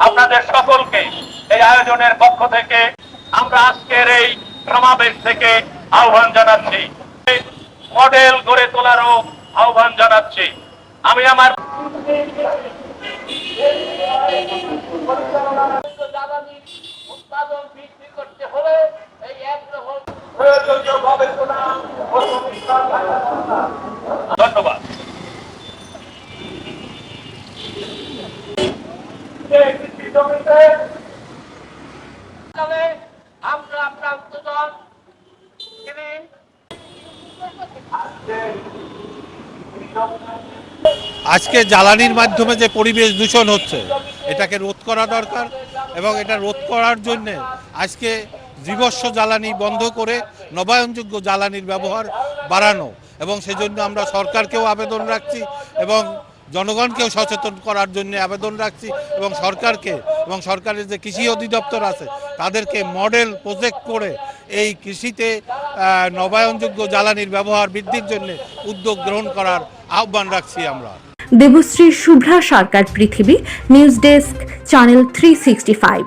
আপনাদের সকলকে এই আয়োজনের পক্ষ থেকে আমরা আজকের এই সমাবেশ থেকে আহ্বান জানাচ্ছি মডেল গড়ে তোলারও আহ্বান জানাচ্ছি আমি আমার। ধন্যবাদ আজকে জ্বালানির মাধ্যমে যে পরিবেশ দূষণ হচ্ছে, এটাকে রোধ করা দরকার এবং এটা রোধ করার জন্য আজকে জীবস্ব জ্বালানি বন্ধ করে নবায়নযোগ্য জ্বালানির ব্যবহার বাড়ানো এবং সেজন্য আমরা সরকারকেও আবেদন রাখছি এবং জনগণকেও সচেতন করার জন্য আবেদন রাখছি এবং সরকারকে এবং সরকারের যে কৃষি অধিদপ্তর আছে, তাদেরকে মডেল প্রজেক্ট করে এই কৃষিতে নবায়নযোগ্য জ্বালানির ব্যবহার বৃদ্ধির জন্য উদ্যোগ গ্রহণ করার আহ্বান রাখছি আমরা। দেবশ্রী শুভ্রা সরকার পৃথিবী, news desk, channel three sixty five